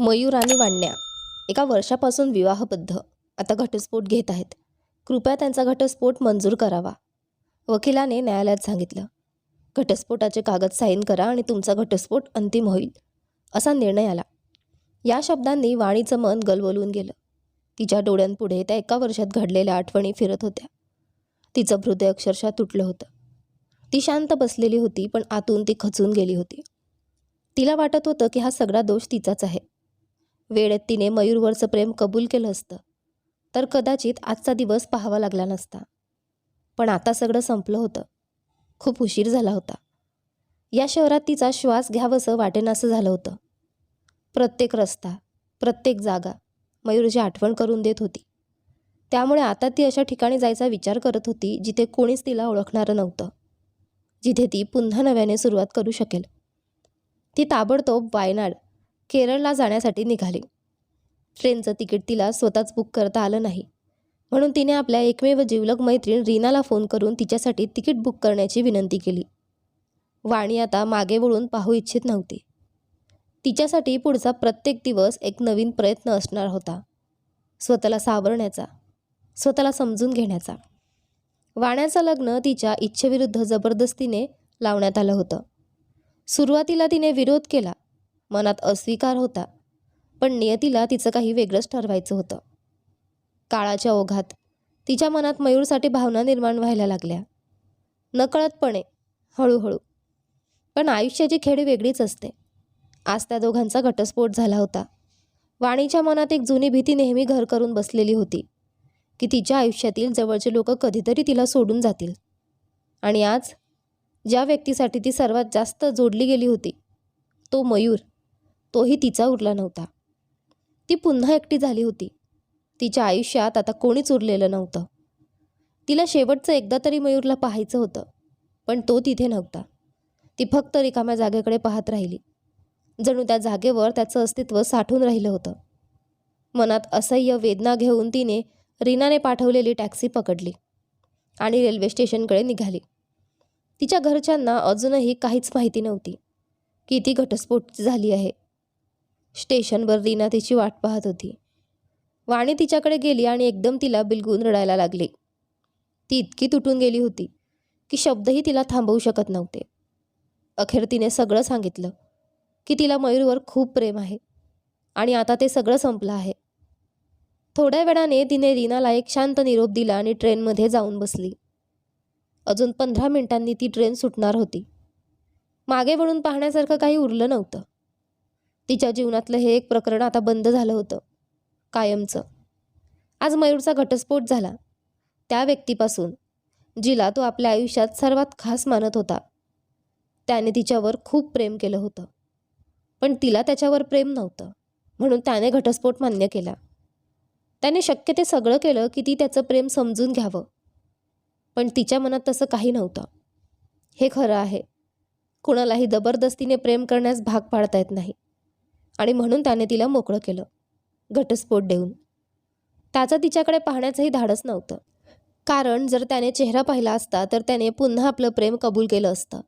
मयूर आणि वाण्या एका वर्षापासून विवाहबद्ध. आता घटस्फोट घेत आहेत. कृपया त्यांचा घटस्फोट मंजूर करावा. वकिलाने न्यायालयात सांगितलं घटस्फोटाचे कागद साईन करा आणि तुमचा घटस्फोट अंतिम होईल. असा निर्णय आला. या शब्दांनी वाणीचं मन गलबलून गेलं. तिच्या डोळ्यांपुढे त्या एका वर्षात घडलेल्या आठवणी फिरत होत्या. तिचं हृदय अक्षरशः तुटलं होतं. ती शांत बसलेली होती पण आतून ती खचून गेली होती. तिला वाटत होतं की हा सगळा दोष तिचाच आहे. वेळेत तिने मयूरवरचं प्रेम कबूल केलं असतं. तर कदाचित आजचा दिवस पाहावा लागला नसता. पण आता सगळं संपलं होतं. खूप उशीर झाला होता. या शहरात तिचा श्वास घ्यावंसं वाटेनासं झालं होतं. प्रत्येक रस्ता प्रत्येक जागा मयूरची आठवण करून देत होती. त्यामुळे आता ती अशा ठिकाणी जायचा विचार करत होती जिथे कोणीच तिला ओळखणारं नव्हतं. जिथे ती पुन्हा नव्याने सुरुवात करू शकेल. ती ताबडतोब वायनाड केरळला जाण्यासाठी निघाली. ट्रेनचं तिकीट तिला स्वतःच बुक करता आलं नाही. म्हणून तिने आपल्या एकमेव जिवलग मैत्रीण रीनाला फोन करून तिच्यासाठी तिकीट बुक करण्याची विनंती केली. वाणी आता मागे वळून पाहू इच्छित नव्हती. तिच्यासाठी पुढचा प्रत्येक दिवस एक नवीन प्रयत्न असणार होता. स्वतःला सावरण्याचा स्वतःला समजून घेण्याचा. वाण्याचं लग्न तिच्या इच्छेविरुद्ध जबरदस्तीने लावण्यात आलं होतं. सुरुवातीला तिने विरोध केला. मनात अस्वीकार होता पण नियतीला तिचं काही वेगळंच ठरवायचं होतं. काळाच्या ओघात तिच्या मनात मयूरसाठी भावना निर्माण व्हायला लागल्या. नकळतपणे हळूहळू. पण आयुष्याची खेळ वेगळीच असते. आज त्या दोघांचा घटस्फोट झाला होता. वाणीच्या मनात एक जुनी भीती नेहमी घर करून बसलेली होती की तिच्या आयुष्यातील जवळचे लोक कधीतरी तिला सोडून जातील. आणि आज ज्या व्यक्तीसाठी ती सर्वात जास्त जोडली गेली होती तो मयूर. तोही तिचा उरला नव्हता. ती पुन्हा एकटी झाली होती. तिच्या आयुष्यात आता कोणीच उरलेलं नव्हतं. तिला शेवटचं एकदा तरी मयूरला पाहायचं होतं पण तो तिथे नव्हता. ती फक्त रिकाम्या जागेकडे पाहत राहिली. जणू त्या जागेवर त्याचं अस्तित्व साठून राहिलं होतं. मनात असह्य वेदना घेऊन तिने रीनाने पाठवलेली टॅक्सी पकडली आणि रेल्वे स्टेशनकडे निघाली. तिच्या घरच्यांना अजूनही काहीच माहिती नव्हती की ती घटस्फोट झाली आहे. स्टेशनवर रीना तिची वाट पाहत होती. वाणी तिच्याकडे गेली आणि एकदम तिला बिलगून रडायला लागली. ती इतकी तुटून गेली होती की शब्दही तिला थांबवू शकत नव्हते. अखेर तिने सगळं सांगितलं की तिला मयूरवर खूप प्रेम आहे आणि आता ते सगळं संपलं आहे. थोड्या वेळाने तिने रीनाला एक शांत निरोप दिला आणि ट्रेनमध्ये जाऊन बसली. अजून पंधरा मिनिटांनी ती ट्रेन सुटणार होती. मागे वळून पाहण्यासारखं काही उरलं नव्हतं. तिच्या जीवनातलं हे एक प्रकरण आता बंद झालं होतं कायमचं. आज मयूरचा घटस्फोट झाला. त्या व्यक्तीपासून जिला तो आपल्या आयुष्यात सर्वात खास मानत होता. त्याने तिच्यावर खूप प्रेम केलं होतं. पण तिला त्याच्यावर प्रेम नव्हतं म्हणून त्याने घटस्फोट मान्य केला. त्याने शक्य ते सगळं केलं की ती त्याचं प्रेम समजून घ्यावं. पण तिच्या मनात तसं काही नव्हतं. हे खरं आहे. कुणालाही जबरदस्तीने प्रेम करण्यास भाग पाडता येत नाही. आणि म्हणून त्याने तिला मोकळं केलं. घटस्फोट देऊन. त्याचं तिच्याकडे पाहण्याचंही धाडस नव्हतं. कारण जर त्याने चेहरा पाहिला असता तर त्याने पुन्हा आपलं प्रेम कबूल केलं असतं.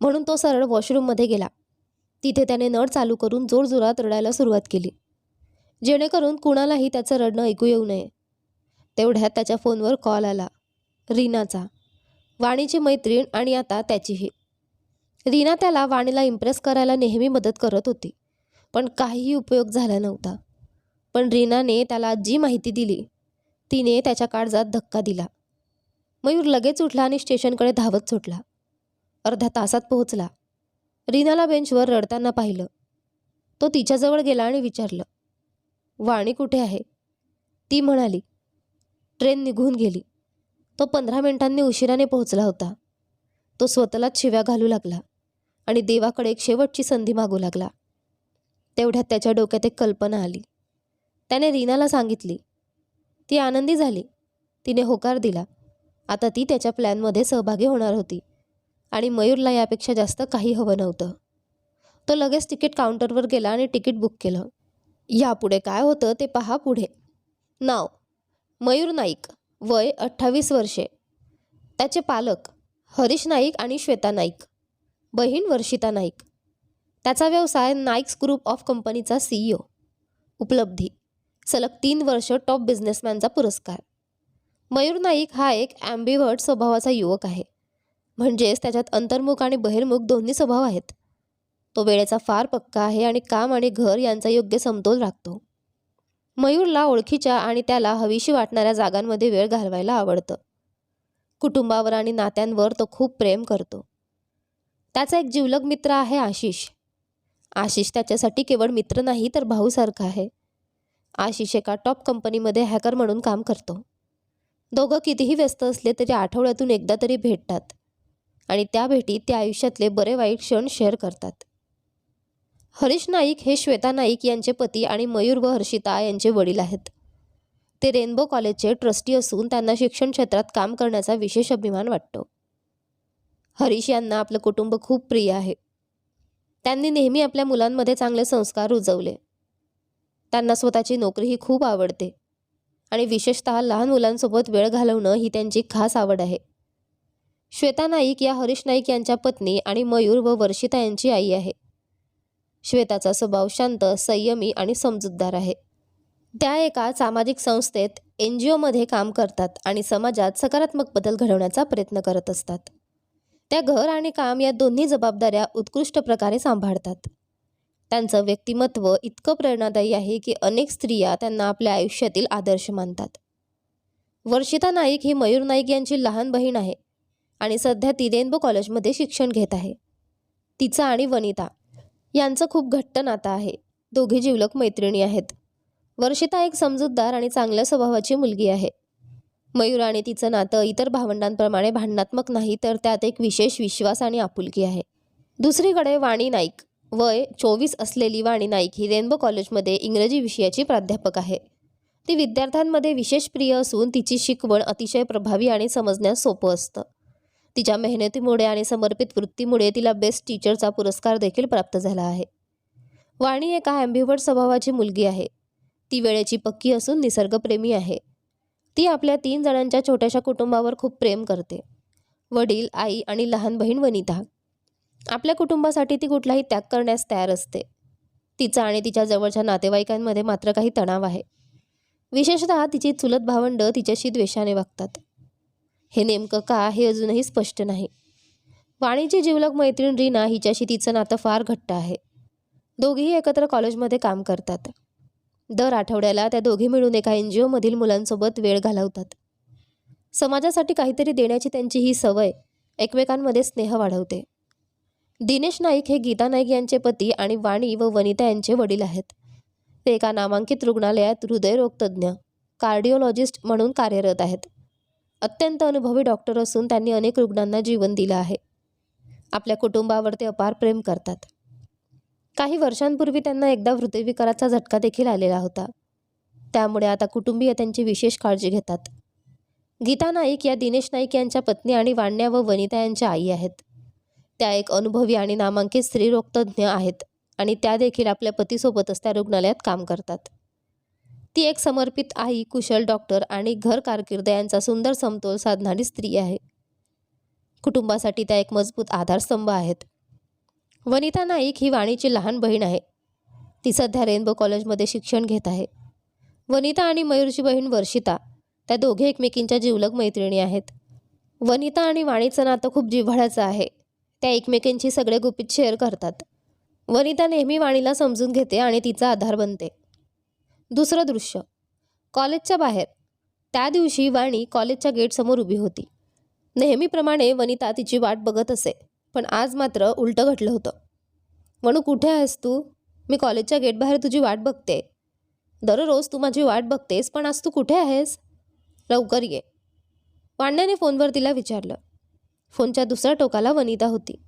म्हणून तो सरळ वॉशरूममध्ये गेला. तिथे त्याने नळ चालू करून जोरजोरात रडायला सुरुवात केली. जेणेकरून कुणालाही त्याचं रडणं ऐकू येऊ नये. तेवढ्यात त्याच्या फोनवर कॉल आला. रीनाचा. वाणीची मैत्रीण आणि आता त्याचीही. रीना त्याला वाणीला इम्प्रेस करायला नेहमी मदत करत होती. पण काहीही उपयोग झाला नव्हता. पण रीनाने त्याला जी माहिती दिली तिने त्याच्या काळजात धक्का दिला. मयूर लगेच उठला आणि स्टेशनकडे धावत सुटला. अर्ध्या तासात पोहोचला. रीनाला बेंचवर रडताना पाहिलं. तो तिच्याजवळ गेला आणि विचारलं वाणी कुठे आहे? ती म्हणाली ट्रेन निघून गेली. तो पंधरा मिनिटांनी उशिराने पोहोचला होता. तो स्वतःलाच शिव्या घालू लागला आणि देवाकडे एक शेवटची संधी मागू लागला. तेवढ्यात त्याच्या डोक्यात एक कल्पना आली. त्याने रीनाला सांगितली. ती आनंदी झाली. तिने होकार दिला. आता ती त्याच्या प्लॅनमध्ये सहभागी होणार होती. आणि मयूरला यापेक्षा जास्त काही हवं नव्हतं. तो लगेच तिकीट काउंटरवर गेला आणि तिकीट बुक केलं. यापुढे काय होतं ते पहा पुढे. नाव. मयूर नाईक. वय अठ्ठावीस वर्षे. त्याचे पालक. हरीश नाईक आणि श्वेता नाईक. बहीण वर्षिता नाईक. त्याचा व्यवसाय नाईक्स ग्रुप ऑफ कंपनीचा सीईओ. उपलब्धी. सलग तीन वर्ष टॉप बिझनेसमॅनचा पुरस्कार. मयूर नाईक हा एक ॲम्बिव्हर्ट स्वभावाचा युवक आहे. म्हणजेच त्याच्यात अंतर्मुख आणि बहिर्मुख दोन्ही स्वभाव आहेत. तो वेळेचा फार पक्का आहे आणि काम आणि घर यांचा योग्य समतोल राखतो. मयूरला ओळखीच्या आणि त्याला हवीशी वाटणाऱ्या जागांमध्ये वेळ घालवायला आवडतं. कुटुंबावर आणि नात्यांवर तो खूप प्रेम करतो. त्याचा एक जिवलग मित्र आहे आशिष. आशिष त्याच्यासाठी केवळ मित्र नाही तर भाऊसारखा आहे. आशिष एका टॉप कंपनीमध्ये हॅकर म्हणून काम करतो. दोघं कितीही व्यस्त असले तरी आठवड्यातून एकदा तरी भेटतात. आणि त्या भेटीत ते आयुष्यातले बरे वाईट क्षण शेअर करतात. हरीश नाईक हे श्वेता नाईक यांचे पती आणि मयूर व हर्षिता यांचे वडील आहेत. ते रेनबो कॉलेजचे ट्रस्टी असून त्यांना शिक्षण क्षेत्रात काम करण्याचा विशेष अभिमान वाटतो. हरीश यांना आपलं कुटुंब खूप प्रिय आहे. त्यांनी नेहमी आपल्या मुलांमध्ये चांगले संस्कार रुजवले. त्यांना स्वतःची नोकरीही खूप आवडते. आणि विशेषतः लहान मुलांसोबत वेळ घालवणं ही त्यांची खास आवड आहे. श्वेता नाईक या हरीश नाईक यांच्या पत्नी आणि मयूर व वर्षिता यांची आई आहे. श्वेताचा स्वभाव शांत संयमी आणि समजूतदार आहे. त्या एका सामाजिक संस्थेत एन जी ओमध्ये काम करतात आणि समाजात सकारात्मक बदल घडवण्याचा प्रयत्न करत असतात. त्या घर आणि काम या दोन्ही जबाबदाऱ्या उत्कृष्ट प्रकारे सांभाळतात. त्यांचं व्यक्तिमत्व इतकं प्रेरणादायी आहे की अनेक स्त्रिया त्यांना आपल्या आयुष्यातील आदर्श मानतात. वर्षिता नाईक ही मयूर नाईक यांची लहान बहीण आहे आणि सध्या ती रेनबो कॉलेजमध्ये शिक्षण घेत आहे. तिचा आणि वनिता यांचं खूप घट्ट नातं आहे. दोघी जिवलक मैत्रिणी आहेत. वर्षिता एक समजूतदार आणि चांगल्या स्वभावाची मुलगी आहे. मयूर आणि तिचं नातं इतर भावंडांप्रमाणे भांडणात्मक नाही तर त्यात एक विशेष विश्वास आणि आपुलकी आहे. दुसरीकडे वाणी नाईक. वय चोवीस असलेली वाणी नाईक ही रेनबो कॉलेजमध्ये इंग्रजी विषयाची प्राध्यापक आहे. ती विद्यार्थ्यांमध्ये विशेष प्रिय असून तिची शिकवण अतिशय प्रभावी आणि समजण्यास सोपं असतं. तिच्या मेहनतीमुळे आणि समर्पित वृत्तीमुळे तिला बेस्ट टीचरचा पुरस्कार देखील प्राप्त झाला आहे. वाणी एका ॲम्बिवर्ट स्वभावाची मुलगी आहे. ती वेळेची पक्की असून निसर्गप्रेमी आहे. ती आपल्या तीन जणांच्या छोट्याशा कुटुंबावर खूप प्रेम करते. वडील आई आणि लहान बहीण वनिता. आपल्या कुटुंबासाठी ती कुठलाही त्याग करण्यास तयार असते. तिचा आणि तिच्या जवळच्या नातेवाईकांमध्ये मात्र काही तणाव आहे. विशेषतः तिची चुलत भावंड तिच्याशी द्वेषाने वागतात. हे नेमकं का हे अजूनही स्पष्ट नाही. वाणीची जिवलग मैत्रीण रीना हिच्याशी तिचं नातं फार घट्ट आहे. दोघीही एकत्र कॉलेजमध्ये काम करतात. दर आठवड्याला त्या दोघी मिळून एका एन जी ओमधील मुलांसोबत वेळ घालवतात. समाजासाठी काहीतरी देण्याची त्यांची ही सवय एकमेकांमध्ये स्नेह वाढवते. दिनेश नाईक हे गीता नाईक यांचे पती आणि वाणी व वनिता यांचे वडील आहेत. ते एका नामांकित रुग्णालयात हृदयरोगतज्ञ कार्डिओलॉजिस्ट म्हणून कार्यरत आहेत. अत्यंत अनुभवी डॉक्टर असून त्यांनी अनेक रुग्णांना जीवन दिलं आहे. आपल्या कुटुंबावर ते अपार प्रेम करतात. काही वर्षांपूर्वी त्यांना एकदा हृदयविकाराचा झटका देखील आलेला होता. त्यामुळे आता कुटुंबीय त्यांची विशेष काळजी घेतात. गीता नाईक या दिनेश नाईक यांच्या पत्नी आणि वाण्या व वनिता यांच्या आई आहेत. त्या एक अनुभवी आणि नामांकित स्त्रीरोगतज्ञ आहेत आणि त्या देखील आपल्या पतीसोबतच त्या रुग्णालयात काम करतात. ती एक समर्पित आई कुशल डॉक्टर आणि घर कारकीर्द यांचा सुंदर समतोल साधणारी स्त्री आहे. कुटुंबासाठी त्या एक मजबूत आधारस्तंभ आहेत. वनिता नाईक ही वाणीची लहान बहीण आहे. ती सध्या रेनबो कॉलेजमध्ये शिक्षण घेत आहे. वनिता आणि मयूरची बहीण वर्षिता त्या दोघे एकमेकींच्या जिवलग मैत्रिणी आहेत. वनिता आणि वाणीचं नातं खूप जिव्हाळ्याचं आहे. त्या एकमेकींची सगळे गुपित शेअर करतात. वनिता नेहमी वाणीला समजून घेते आणि तिचा आधार बनते. दुसरं दृश्य. कॉलेजच्या बाहेर. त्या दिवशी वाणी कॉलेजच्या गेटसमोर उभी होती. नेहमीप्रमाणे वनिता तिची वाट बघत असे. पण आज मात्र उलटं घडलं होतं. म्हणू कुठे आहेस तू? मी कॉलेजच्या गेटबाहेर तुझी वाट बघते. दररोज तू माझी वाट बघतेस पण आज तू कुठे आहेस? लवकर ये. वाण्याने फोनवर तिला विचारलं. फोनच्या दुसऱ्या टोकाला वनिता होती.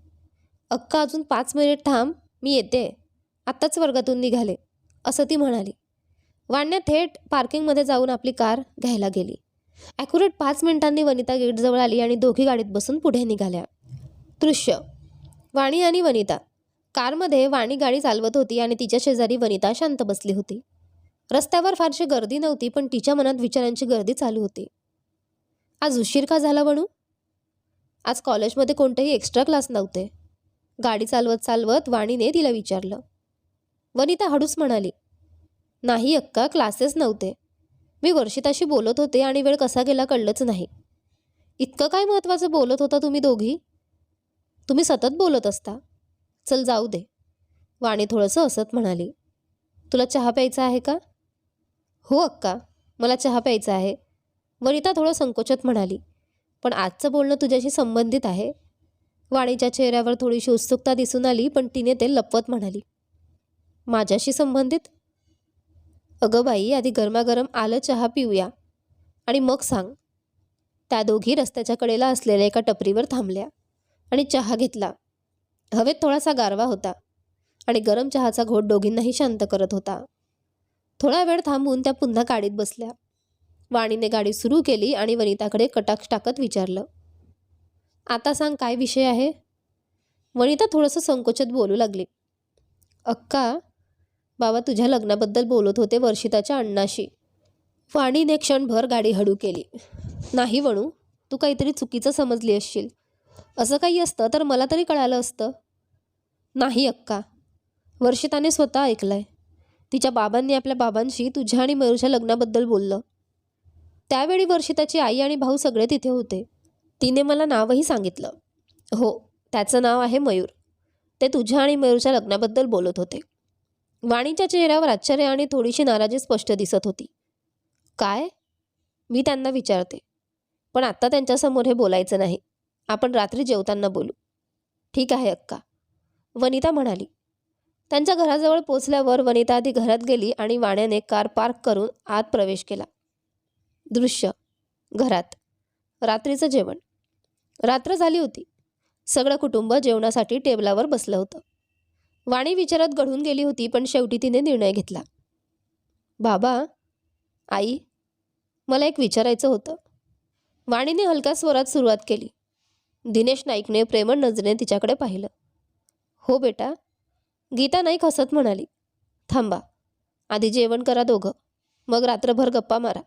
अक्का अजून पाच मिनिट थांब मी येते. आत्ताच वर्गातून निघाले असं ती म्हणाली. वाण्या थेट पार्किंगमध्ये जाऊन आपली कार घ्यायला गेली. ॲक्युरेट पाच मिनिटांनी वनिता गेटजवळ आली आणि दोघी गाडीत बसून पुढे निघाल्या. दृश्य. वाणी आणि वनिता. कारमध्ये वाणी गाडी चालवत होती आणि तिच्या शेजारी वनिता शांत बसली होती. रस्त्यावर फारशी गर्दी नव्हती पण तिच्या मनात विचारांची गर्दी चालू होती. आज उशीर का झाला म्हणू आज कॉलेजमध्ये कोणतेही एक्स्ट्रा क्लास नव्हते. गाडी चालवत चालवत वाणीने तिला विचारलं. वनिता हळूच म्हणाली नाही अक्का क्लासेस नव्हते. मी वर्षिताशी बोलत होते आणि वेळ कसा गेला कळलंच नाही. इतकं काय महत्त्वाचं बोलत होता तुम्ही दोघी? तुम्ही सतत बोलत असता. चल जाऊ दे. वाणी थोडंसं हसत म्हणाली. तुला चहा प्यायचा आहे का? हो अक्का मला चहा प्यायचा आहे. वनिता थोडं संकोचत म्हणाली. पण आजचं बोलणं तुझ्याशी संबंधित आहे. वाणीच्या चेहऱ्यावर थोडीशी उत्सुकता दिसून आली पण तिने ते लपवत म्हणाली. माझ्याशी संबंधित? अगं बाई आधी गरमागरम आलं चहा पिऊया. आणि मग सांग. त्या दोघी रस्त्याच्या कडेला असलेल्या एका टपरीवर थांबल्या. आणि चहा घेतला. हवेत थोडासा गारवा होता आणि गरम चहाचा घोट दोघींनाही शांत करत होता. थोडा वेळ थांबून त्या पुन्हा गाडीत बसल्या. वाणीने गाडी सुरू केली आणि वनिताकडे कटाक्ष टाकत विचारलं आता सांग काय विषय आहे? वनिता थोडंसं संकोचत बोलू लागली अक्का बाबा तुझ्या लग्नाबद्दल बोलत होते वर्षिताच्या अण्णाशी. वाणीने क्षणभर गाडी हळू केली. नाही वणू तू काहीतरी चुकीचं समजली असशील. असं काही असतं? तर मला तरी कळालं असतं. नाही अक्का. वर्षिताने स्वतः ऐकलं आहे तिच्या बाबांनी आपल्या बाबांशी तुझ्या आणि मयूरच्या लग्नाबद्दल बोललं. त्यावेळी वर्षिताची आई आणि भाऊ सगळे तिथे होते. तिने मला नावही सांगितलं. हो त्याचं नाव आहे मयूर. ते तुझ्या आणि मयूरच्या लग्नाबद्दल बोलत होते. वाणीच्या चेहऱ्यावर आश्चर्य आणि थोडीशी नाराजी स्पष्ट दिसत होती. काय? मी त्यांना विचारते. पण आत्ता त्यांच्यासमोर हे बोलायचं नाही. आपण रात्री जेवताना बोलू. ठीक आहे अक्का. वनिता म्हणाली. त्यांच्या घराजवळ पोचल्यावर वनिता आधी घरात गेली आणि वाण्याने कार पार्क करून आत प्रवेश केला. दृश्य. घरात. रात्रीचं जेवण. रात्र झाली होती. सगळं कुटुंब जेवणासाठी टेबलावर बसलं होतं. वाणी विचारात घडून गेली होती पण शेवटी तिने निर्णय घेतला. बाबा आई मला एक विचारायचं होतं. वाणीने हलक्या स्वरात सुरुवात केली. दिनेश नाईकने प्रेमळ नजरेने तिच्याकडे पाहिलं. हो बेटा. गीता नाईक हसत म्हणाली थांबा आधी जेवण करा दोघं मग रात्रभर गप्पा मारा.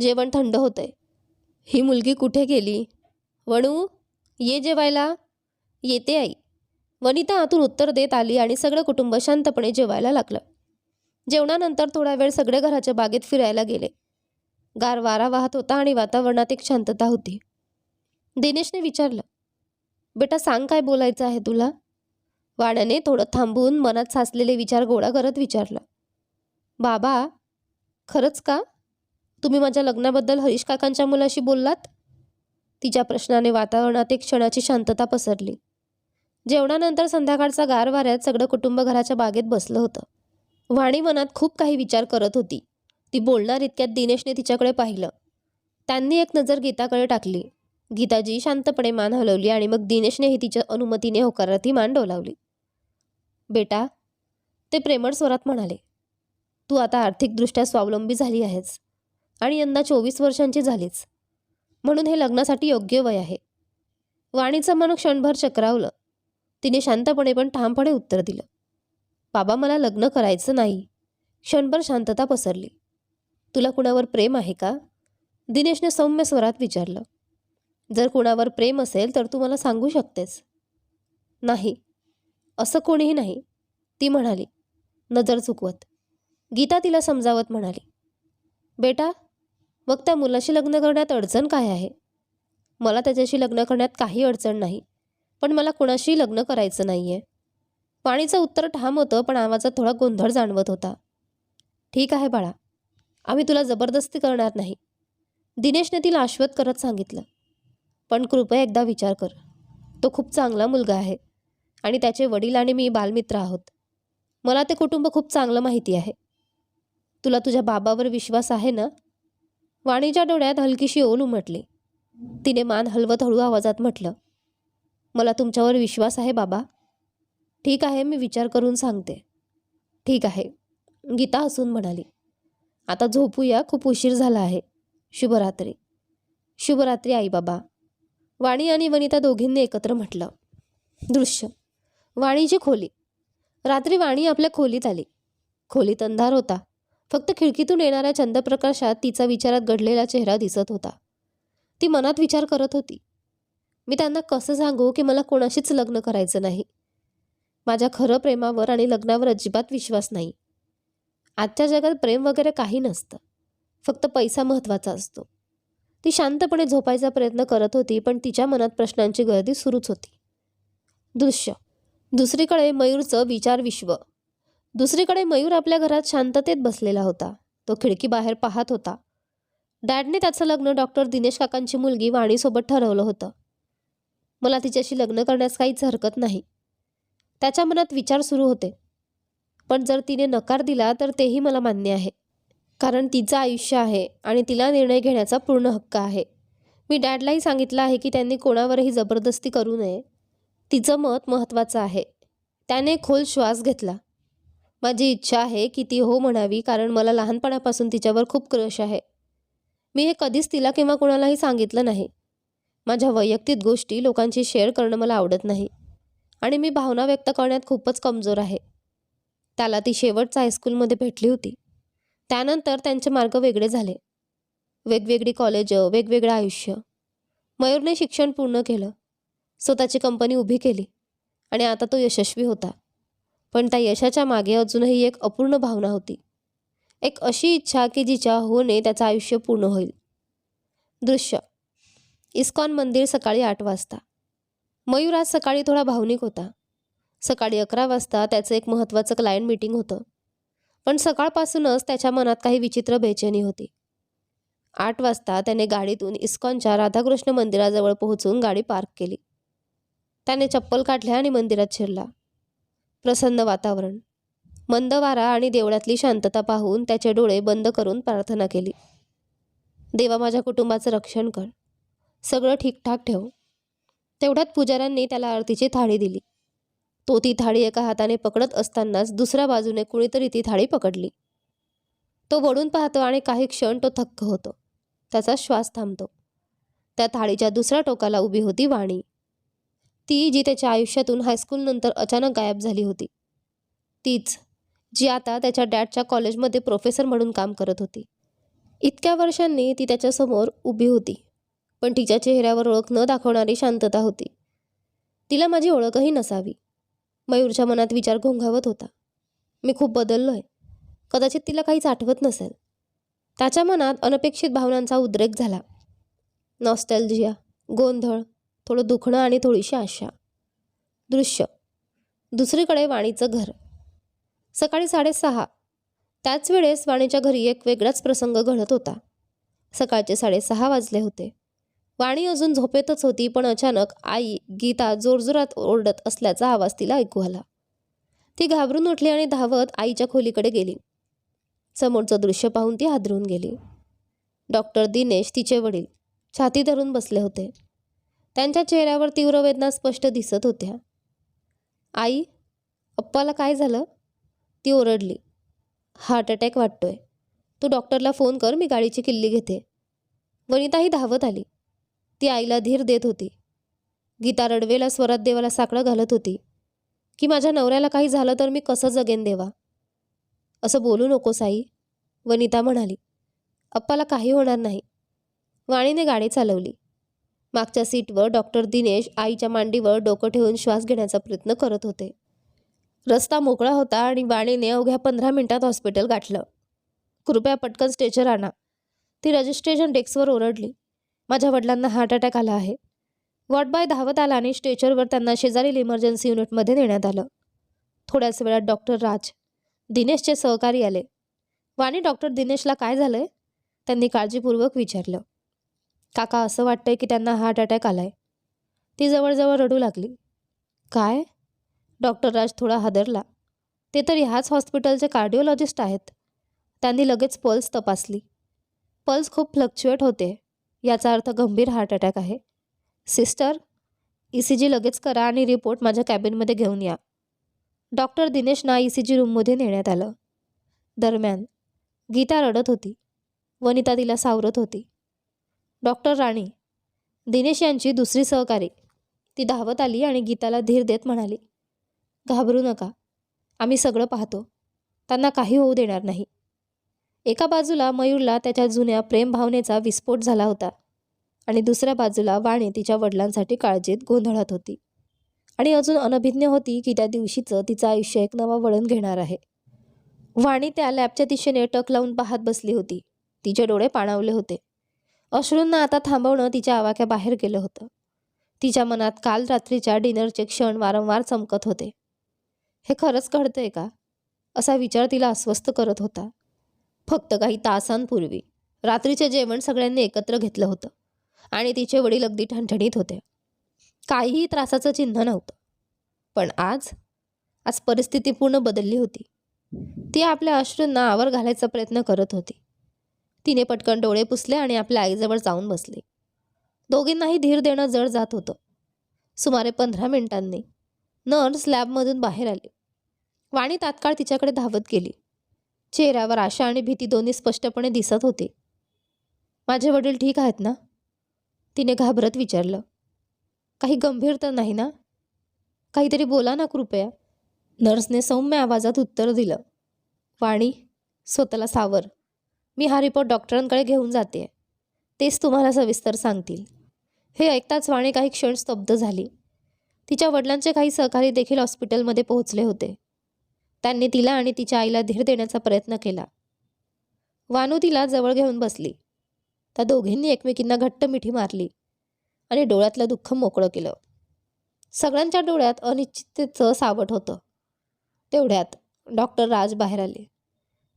जेवण थंड होतंय. ही मुलगी कुठे गेली? वणू ये जेवायला. येते आई. वनिता आतून उत्तर देत आली आणि सगळं कुटुंब शांतपणे जेवायला लागलं. जेवणानंतर थोडा वेळ सगळे घराच्या बागेत फिरायला गेले. गार वारा वाहत होता आणि वातावरणात एक शांतता होती. दिनेशने विचारलं बेटा सांग काय बोलायचं आहे तुला? वाण्याने थोडं थांबून मनात साचलेले विचार गोळा करत विचारलं बाबा खरंच का? तुम्ही माझ्या लग्नाबद्दल हरीश काकांच्या मुलाशी बोललात? तिच्या प्रश्नाने वातावरणात एक क्षणाची शांतता पसरली. जेवणानंतर संध्याकाळचा गार वाऱ्यात सगळं कुटुंब घराच्या बागेत बसलं होतं. वाणी मनात खूप काही विचार करत होती. ती बोलणार इतक्यात दिनेशने तिच्याकडे पाहिलं. त्यांनी एक नजर गीताकडे टाकली. गीताजी शांतपणे मान हलवली आणि मग दिनेशनेही तिच्या अनुमतीने होकारात ती मान डोलावली. बेटा ते प्रेमळ स्वरात म्हणाले तू आता आर्थिकदृष्ट्या स्वावलंबी झाली आहेस आणि यंदा चोवीस वर्षांची झालीच. म्हणून हे लग्नासाठी योग्य वय आहे. वाणीचं मन क्षणभर चक्रावलं. तिने शांतपणे पण ठामपणे उत्तर दिलं बाबा मला लग्न करायचं नाही. क्षणभर शांतता पसरली. तुला कुणावर प्रेम आहे का? दिनेशने सौम्य स्वरात विचारलं जर कुणावर प्रेम असेल तर तू मला सांगू शकतेस. नाही. असं कोणीही नाही. ती म्हणाली. नजर चुकवत. गीता तिला समजावत म्हणाली. बेटा मग त्या मुलाशी लग्न करण्यात अडचण काय आहे? मला त्याच्याशी लग्न करण्यात काही अडचण नाही पण मला कुणाशी लग्न करायचं नाही आहे पाणीचं उत्तर ठाम होतं पण आवाजात थोडा गोंधळ जाणवत होता. ठीक आहे बाळा. आम्ही तुला जबरदस्ती करणार नाही. दिनेशने तिला आश्वत करत सांगितलं. पण कृपया एकदा विचार कर. तो खूप चांगला मुलगा आहे आणि त्याचे वडील आणि मी बालमित्र आहोत. मला ते कुटुंब खूप चांगलं माहिती आहे. तुला तुझ्या बाबावर विश्वास आहे ना? वाणीच्या डोळ्यात हलकीशी ओल उमटली. तिने मान हलवत हळू आवाजात म्हटलं मला तुमच्यावर विश्वास आहे बाबा. ठीक आहे मी विचार करून सांगते. ठीक आहे गीता हसून म्हणाली. आता झोपूया खूप उशीर झाला आहे. शुभरात्री. शुभरात्री आई बाबा. वाणी आणि वनिता दोघींनी एकत्र म्हटलं. दृश्य. वाणीची खोली. रात्री वाणी आपल्या खोलीत आली. खोलीत अंधार होता. फक्त खिडकीतून येणाऱ्या चंद्रप्रकाशात तिचा विचारात घडलेला चेहरा दिसत होता. ती मनात विचार करत होती. मी त्यांना कसं सांगू की मला कोणाशीच लग्न करायचं नाही? माझ्या खरं प्रेमावर आणि लग्नावर अजिबात विश्वास नाही. आजच्या जगात प्रेम वगैरे काही नसतं. फक्त पैसा महत्त्वाचा असतो. ती शांतपणे झोपायचा प्रयत्न करत होती पण तिच्या मनात प्रश्नांची गर्दी सुरूच होती. दृश्य. दुसरीकडे मयूरचं विचार विश्व. दुसरीकडे मयूर आपल्या घरात शांततेत बसलेला होता. तो खिडकी बाहेर पाहत होता. डॅडने त्याचं लग्न डॉक्टर दिनेश काकांची मुलगी वाणीसोबत ठरवलं होतं. मला तिच्याशी लग्न करण्यास काहीच हरकत नाही. त्याच्या मनात विचार सुरू होते. पण जर तिने नकार दिला तर तेही मला मान्य आहे. कारण तिचं आयुष्य आहे आणि तिला निर्णय घेण्याचा पूर्ण हक्क आहे. मी डॅडलाही सांगितलं आहे की त्यांनी कोणावरही जबरदस्ती करू नये. तिचं मत महत्त्वाचं आहे. त्याने खोल श्वास घेतला. माझी इच्छा आहे की ती हो म्हणावी कारण मला लहानपणापासून तिच्यावर खूप क्रश आहे. मी हे कधीच तिला किंवा कोणालाही सांगितलं नाही. माझ्या वैयक्तिक गोष्टी लोकांशी शेअर करणं मला आवडत नाही. आणि मी भावना व्यक्त करण्यात खूपच कमजोर आहे. त्याला ती शेवटच्या हायस्कूलमध्ये भेटली होती. त्यानंतर त्यांचे मार्ग वेगळे झाले. वेगवेगळी कॉलेजं वेगवेगळं आयुष्य. मयूरने शिक्षण पूर्ण केलं. स्वतःची कंपनी उभी केली. आणि आता तो यशस्वी होता. पण त्या यशाच्या मागे अजूनही एक अपूर्ण भावना होती. एक अशी इच्छा की जिच्या होने त्याचं आयुष्य पूर्ण होईल. दृश्य. इस्कॉन मंदिर सकाळी आठ वाजता. मयूर आज सकाळी थोडा भावनिक होता. सकाळी अकरा वाजता त्याचं एक महत्त्वाचं क्लायंट मीटिंग होतं. पण सकाळपासूनच त्याच्या मनात काही विचित्र बेचैनी होती. आठ वाजता त्याने गाडीतून इस्कॉनच्या राधाकृष्ण मंदिराजवळ पोहोचून गाडी पार्क केली. त्याने चप्पल काढल्या आणि मंदिरात शिरला. प्रसन्न वातावरण. मंद वारा आणि देवळातली शांतता पाहून त्याचे डोळे बंद करून प्रार्थना केली. देवा माझ्या कुटुंबाचं रक्षण कर. सगळं ठीकठाक ठेव. तेवढ्यात पुजाऱ्यांनी त्याला आरतीची थाळी दिली. तो ती थाळी एका हाताने पकडत असतानाच दुसऱ्या बाजूने कुणीतरी ती थाळी पकडली. तो वळून पाहतो आणि काही क्षण तो थक्क होतो. त्याचा श्वास थांबतो. त्या थाळीच्या दुसऱ्या टोकाला उभी होती वाणी. ती जी त्याच्या आयुष्यातून हायस्कूलनंतर अचानक गायब झाली होती. तीच जी आता त्याच्या डॅडच्या कॉलेजमध्ये प्रोफेसर म्हणून काम करत होती. इतक्या वर्षांनी ती त्याच्यासमोर उभी होती पण तिच्या चेहऱ्यावर ओळख न दाखवणारी शांतता होती. तिला माझी ओळखही नसावी. मयूरच्या मनात विचार घोंघावत होता. मी खूप बदललो आहे कदाचित तिला काहीच आठवत नसेल. त्याच्या मनात अनपेक्षित भावनांचा उद्रेक झाला. नॉस्टॅल्जिया गोंधळ थोडं दुखणं आणि थोडीशी आशा. दृश्य. दुसरीकडे वाणीचं घर. सकाळी साडेसहा. त्याच वेळेस वाणीच्या घरी एक वेगळाच प्रसंग घडत होता. सकाळचे साडेसहा वाजले होते. वाणी अजून झोपेतच होती पण अचानक आई गीता जोरजोरात ओरडत असल्याचा आवाज तिला ऐकू आला. ती घाबरून उठली आणि धावत आईच्या खोलीकडे गेली. समोरचं दृश्य पाहून ती हादरून गेली. डॉक्टर दिनेश तिचे वडील छाती धरून बसले होते. त्यांच्या चेहऱ्यावर तीव्र वेदना स्पष्ट दिसत होत्या. आई अप्पाला काय झालं? ती ओरडली. हार्ट अटॅक वाटतोय. तू डॉक्टरला फोन कर मी गाडीची किल्ली घेते. वनिताही धावत आली. ती आईला धीर देत होती. गीता रडवेला स्वरात देवाला साकडं घालत होती. की माझ्या नवऱ्याला काही झालं तर मी कसं जगेन देवा असं बोलू नको साई. वनिता म्हणाली. अप्पाला काही होणार नाही वाणीने गाडी चालवली. मागच्या सीटवर डॉक्टर दिनेश आईच्या मांडीवर डोकं ठेवून श्वास घेण्याचा प्रयत्न करत होते. रस्ता मोकळा होता आणि वाणीने अवघ्या पंधरा मिनिटात हॉस्पिटल गाठलं. कृपया पटकन स्टेचर आणा ती रजिस्ट्रेशन डेस्कवर ओरडली. माझ्या वडिलांना हार्ट अटॅक आला आहे. वॉर्डबॉय धावत आला आणि स्ट्रेचरवर त्यांना शेजारील इमर्जन्सी युनिटमध्ये नेण्यात आलं. थोड्याच वेळात डॉक्टर राज दिनेशचे सहकारी आले. वाणी डॉक्टर दिनेशला काय झालंय? त्यांनी काळजीपूर्वक विचारलं. काका असं वाटतंय की त्यांना हार्ट अटॅक आलाय. ती जवळजवळ रडू लागली. काय? डॉक्टर राज थोडा हादरला. ते तर ह्याच हॉस्पिटलचे कार्डिओलॉजिस्ट आहेत. त्यांनी लगेच पल्स तपासली. पल्स खूप फ्लक्च्युएट होते. याचा अर्थ गंभीर हार्ट अटॅक आहे. सिस्टर ई सी जी लगेच करा आणि रिपोर्ट माझ्या कॅबिनमध्ये घेऊन या. डॉक्टर दिनेशना ई सी जी रूममध्ये नेण्यात आलं. दरम्यान गीता रडत होती. वनिता तिला सावरत होती. डॉक्टर राणी दिनेश यांची दुसरी सहकारी. ती धावत आली आणि गीताला धीर देत म्हणाली घाबरू नका. आम्ही सगळं पाहतो. त्यांना काही होऊ देणार नाही. एका बाजूला मयूरला त्याच्या जुन्या प्रेमभावनेचा विस्फोट झाला होता आणि दुसऱ्या बाजूला वाणी तिच्या वडिलांसाठी काळजीत गोंधळत होती. आणि अजून अनभिज्ञ होती की त्या दिवशीचं तिचं आयुष्य एक नवा वळण घेणार आहे. वाणी त्या लॅबच्या दिशेने टक लावून पाहत बसली होती. तिचे डोळे पाणावले होते. अश्रूंना आता थांबवणं तिच्या आवाक्या बाहेर गेलं होतं. तिच्या मनात काल रात्रीच्या डिनरचे क्षण वारंवार चमकत होते. हे खरंच घडतंय का? असा विचार तिला अस्वस्थ करत होता. फक्त काही तासांपूर्वी रात्रीचे जेवण सगळ्यांनी एकत्र घेतलं होतं आणि तिचे वडील अगदी ठणठणीत होते. काहीही त्रासाचं चिन्ह नव्हतं. पण आज आज परिस्थिती पूर्ण बदलली होती. ती आपल्या अश्रूंना आवर घालायचा प्रयत्न करत होती. तिने पटकन डोळे पुसले आणि आपल्या आईजवळ जाऊन बसली. दोघींनाही धीर देणं जड जात होतं. सुमारे पंधरा मिनिटांनी नर्स लॅबमधून बाहेर आली. वाणी तात्काळ तिच्याकडे धावत गेली. चेहऱ्यावर आशा आणि भीती दोन्ही स्पष्टपणे दिसत होते. माझे वडील ठीक आहेत ना? तिने घाबरत विचारलं. काही गंभीर तर नाही ना? काहीतरी बोला ना कृपया. नर्सने सौम्य आवाजात उत्तर दिलं. वाणी स्वतःला सावर. मी हा रिपोर्ट डॉक्टरांकडे घेऊन जाते. तेच तुम्हाला सविस्तर सांगतील. हे ऐकताच वाणी काही क्षण स्तब्ध झाली. तिच्या वडिलांचे काही सहकारी देखील हॉस्पिटलमध्ये पोहोचले होते. त्यांनी तिला आणि तिच्या आईला धीर देण्याचा प्रयत्न केला. वानू तिला जवळ घेऊन बसली. त्या दोघींनी एकमेकींना घट्ट मिठी मारली आणि डोळ्यातलं दुःख मोकळं केलं. सगळ्यांच्या डोळ्यात अनिश्चिततेचं सावट होतं. तेवढ्यात डॉक्टर राज बाहेर आले.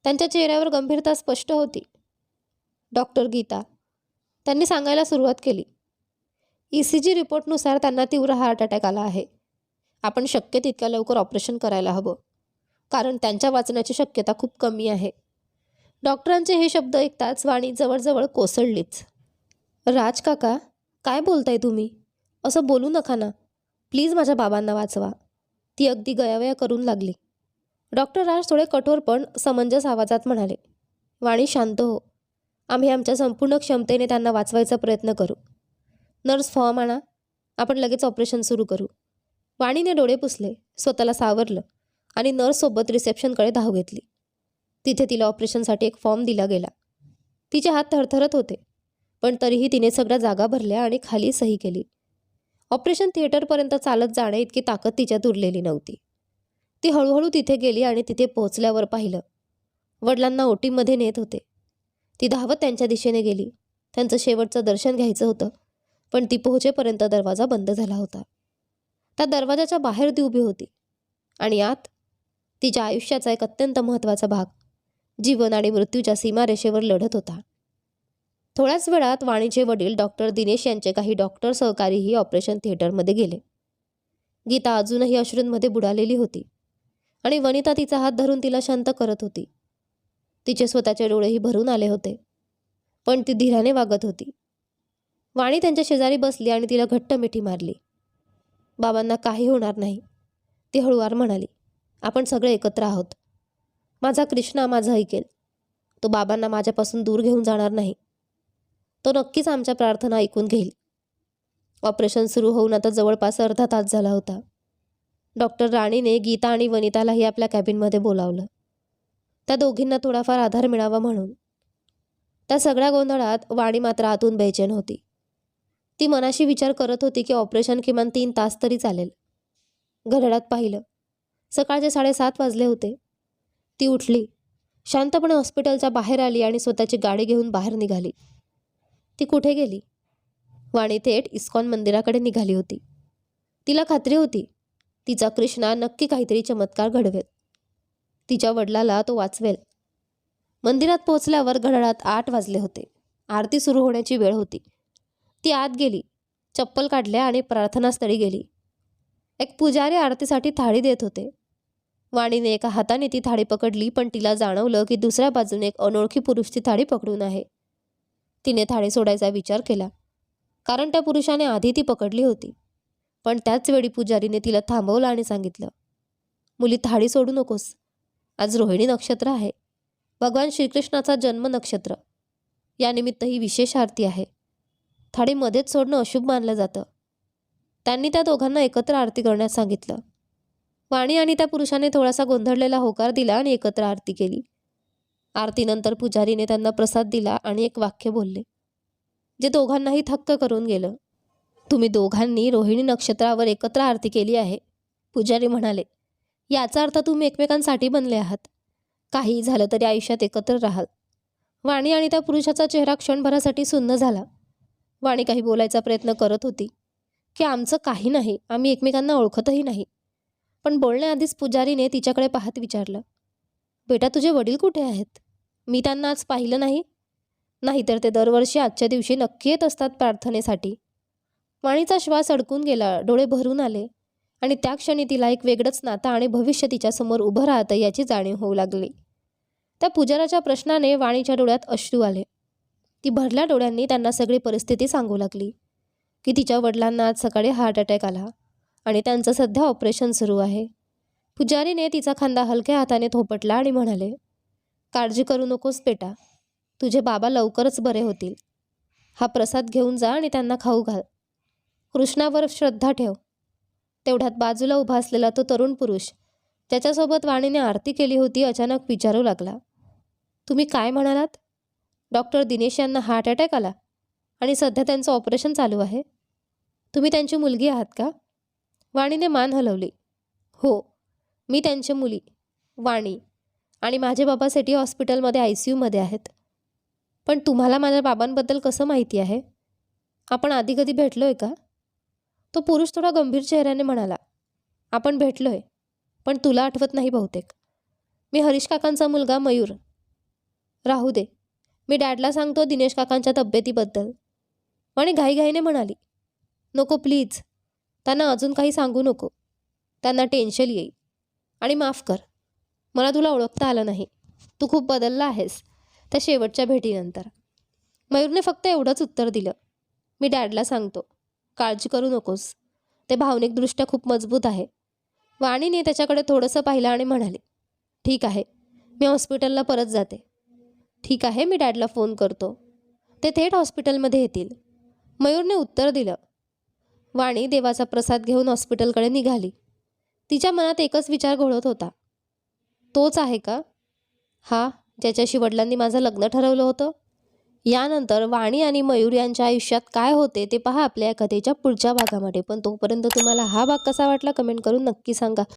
त्यांच्या चेहऱ्यावर गंभीरता स्पष्ट होती. डॉक्टर गीता त्यांनी सांगायला सुरुवात केली. ई सी जी रिपोर्टनुसार त्यांना तीव्र हार्ट अटॅक आला आहे. आपण शक्य तितक्या लवकर ऑपरेशन करायला हवं. कारण त्यांच्या वाचण्याची शक्यता खूप कमी आहे. डॉक्टरांचे हे शब्द ऐकताच वाणी जवळजवळ कोसळलीच. राज काका काय बोलताय तुम्ही? असं बोलू नका ना. प्लीज माझ्या बाबांना वाचवा. ती अगदी गयावया करून लागली. डॉक्टर राज थोडे कठोर पण समंजस आवाजात म्हणाले वाणी शांत हो. आम्ही आमच्या संपूर्ण क्षमतेने त्यांना वाचवायचा प्रयत्न करू. नर्स फॉर्म आणा. आपण लगेच ऑपरेशन सुरू करू. वाणीने डोळे पुसले. स्वतःला सावरलं. आणि नर्ससोबत रिसेप्शनकडे धाव घेतली. तिथे तिला ऑपरेशनसाठी एक फॉर्म दिला गेला. तिचे हात थरथरत होते पण तरीही तिने सगळ्या जागा भरल्या आणि खाली सही केली. ऑपरेशन थिएटरपर्यंत चालत जाणे इतकी ताकद तिच्यात उरलेली नव्हती. ती हळूहळू तिथे गेली आणि तिथे पोहोचल्यावर पाहिलं. वडिलांना ओटीमध्ये नेत होते. ती धावत त्यांच्या दिशेने गेली. त्यांचं शेवटचं दर्शन घ्यायचं होतं पण ती पोहोचेपर्यंत दरवाजा बंद झाला होता. त्या दरवाजाच्या बाहेर ती उभी होती आणि आत तिच्या आयुष्याचा एक अत्यंत महत्त्वाचा भाग. जीवन आणि मृत्यूच्या सीमारेषेवर लढत होता. थोड्याच वेळात वाणीचे वडील डॉक्टर दिनेश यांचे काही डॉक्टर सहकारीही ऑपरेशन थिएटरमध्ये गेले. गीता अजूनही अश्रूंमध्ये बुडालेली होती आणि वनिता तिचा हात धरून तिला शांत करत होती. तिचे स्वतःचे डोळेही भरून आले होते पण ती धीराने वागत होती. वाणी त्यांच्या शेजारी बसली आणि तिला घट्ट मिठी मारली. बाबांना काही होणार नाही ती हळुवार म्हणाली आपण सगळे एकत्र आहोत. माझा कृष्णा माझं ऐकेल. तो बाबांना माझ्यापासून दूर घेऊन जाणार नाही. तो नक्कीच आमच्या प्रार्थना ऐकून घेईल. ऑपरेशन सुरू होऊन आता जवळपास अर्धा तास झाला होता. डॉक्टर राणीने गीता आणि वनितालाही आपल्या कॅबिनमध्ये बोलावलं. त्या दोघींना थोडाफार आधार मिळावा म्हणून. त्या सगळ्या गोंधळात वाणी मात्र आतून बेचैन होती. ती मनाशी विचार करत होती की ऑपरेशन किमान तीन तास तरी चालेल. घड्याळात पाहिलं. सकाळचे साडेसात वाजले होते. ती उठली शांतपणे हॉस्पिटलच्या बाहेर आली आणि स्वतःची गाडी घेऊन बाहेर निघाली. ती कुठे गेली? वाणी थेट इस्कॉन मंदिराकडे निघाली होती. तिला खात्री होती तिचा कृष्णा नक्की काहीतरी चमत्कार घडवेल. तिच्या वडिलाला तो वाचवेल. मंदिरात पोहोचल्यावर घड्याळात आठ वाजले होते. आरती सुरू होण्याची वेळ होती. ती आत गेली चप्पल काढल्या आणि प्रार्थनास्थळी गेली. एक पुजारी आरतीसाठी थाळी देत होते. वाणीने एका हाताने ती थाळी पकडली पण तिला जाणवलं की दुसऱ्या बाजूने एक अनोळखी पुरुष ती थाळी पकडून आहे. तिने थाळी सोडायचा विचार केला. कारण त्या पुरुषाने आधी ती पकडली होती. पण त्याच वेळी पुजारीने तिला थांबवलं आणि सांगितलं मुली थाळी सोडू नकोस. आज रोहिणी नक्षत्र आहे. भगवान श्रीकृष्णाचा जन्म नक्षत्र. यानिमित्त ही विशेष आरती आहे. थाळी मध्येच सोडणं अशुभ मानलं जातं. त्यांनी त्या दोघांना एकत्र आरती करण्यास सांगितलं. वाणी आणि त्या पुरुषाने थोडासा गोंधळलेला होकार दिला आणि एकत्र आरती केली. आरतीनंतर पुजारीने त्यांना प्रसाद दिला आणि एक वाक्य बोलले. जे दोघांनाही थक्क करून गेलं. तुम्ही दोघांनी रोहिणी नक्षत्रावर एकत्र आरती केली आहे. पुजारी म्हणाले याचा अर्थ तुम्ही एकमेकांसाठी बनले आहात. काही झालं तरी आयुष्यात एकत्र राहाल. वाणी आणि त्या पुरुषाचा चेहरा क्षणभरासाठी सुन्न झाला. वाणी काही बोलायचा प्रयत्न करत होती की आमचं काही नाही आम्ही एकमेकांना ओळखतही नाही. पण बोलण्याआधीच पुजारीने तिच्याकडे पाहत विचारलं बेटा तुझे वडील कुठे आहेत? मी त्यांना आज पाहिलं नाही. नाहीतर ते दरवर्षी आजच्या दिवशी नक्की येत असतात प्रार्थनेसाठी. वाणीचा श्वास अडकून गेला डोळे भरून आले आणि त्या क्षणी तिला एक वेगळंच नातं आणि भविष्य तिच्यासमोर उभं राहतं याची जाणीव होऊ लागली. त्या पुजाराच्या प्रश्नाने वाणीच्या डोळ्यात अश्रू आले. ती भरल्या डोळ्यांनी त्यांना सगळी परिस्थिती सांगू लागली की तिच्या वडिलांना आज सकाळी हार्ट अटॅक आला आणि त्यांचं सध्या ऑपरेशन सुरू आहे. पुजारीने तिचा खांदा हलक्या हाताने थोपटला आणि म्हणाले काळजी करू नकोस बेटा तुझे बाबा लवकरच बरे होतील. हा प्रसाद घेऊन जा आणि त्यांना खाऊ घाल. कृष्णावर श्रद्धा ठेव. तेवढ्यात बाजूला उभा असलेला तो तरुण पुरुष त्याच्यासोबत वाणीने आरती केली होती अचानक विचारू लागला. तुम्ही काय म्हणालात? डॉक्टर दिनेश यांना हार्ट अटॅक आला आणि सध्या त्यांचं ऑपरेशन चालू आहे. तुम्ही त्यांची मुलगी आहात का? वाणीने मान हलवली. हो मी त्यांची मुली वाणी आणि माझे बाबा सिटी हॉस्पिटलमध्ये आय सी यूमध्ये आहेत. पण तुम्हाला माझ्या बाबांबद्दल कसं माहिती आहे? आपण आधी कधी भेटलो आहे का? तो पुरुष थोडा गंभीर चेहऱ्याने म्हणाला आपण भेटलो आहे पण तुला आठवत नाही बहुतेक. मी हरीश काकांचा मुलगा मयूर. राहू दे मी डॅडला सांगतो दिनेश काकांच्या तब्येतीबद्दल. आणि घाईघाईने म्हणाली नको प्लीज. त्यांना अजून काही सांगू नको. त्यांना टेन्शन येईल. आणि माफ कर. मला तुला ओळखता आलं नाही. तू खूप बदलला आहेस त्या शेवटच्या भेटीनंतर. मयूरने फक्त एवढंच उत्तर दिलं. मी डॅडला सांगतो काळजी करू नकोस. ते भावनिकदृष्ट्या खूप मजबूत आहे. वाणीने त्याच्याकडे थोडंसं पाहिलं आणि म्हणाले ठीक आहे. मी हॉस्पिटलला परत जाते. ठीक आहे मी डॅडला फोन करतो. ते थेट हॉस्पिटलमध्ये येतील. मयूरने उत्तर दिलं वाणी देवाचा प्रसाद घेऊन हॉस्पिटलकडे निघाली. तिच्या मनात एकच विचार घोळत होता. तोच आहे का? हा ज्याच्याशी वडिलांनी माझं लग्न ठरवलं होतं. यानंतर वाणी आणि मयूर यांच्या आयुष्यात काय होते ते पहा आपल्या या कथेच्या पुढच्या भागामध्ये. पण तोपर्यंत तुम्हाला हा भाग कसा वाटला कमेंट करून नक्की सांगा.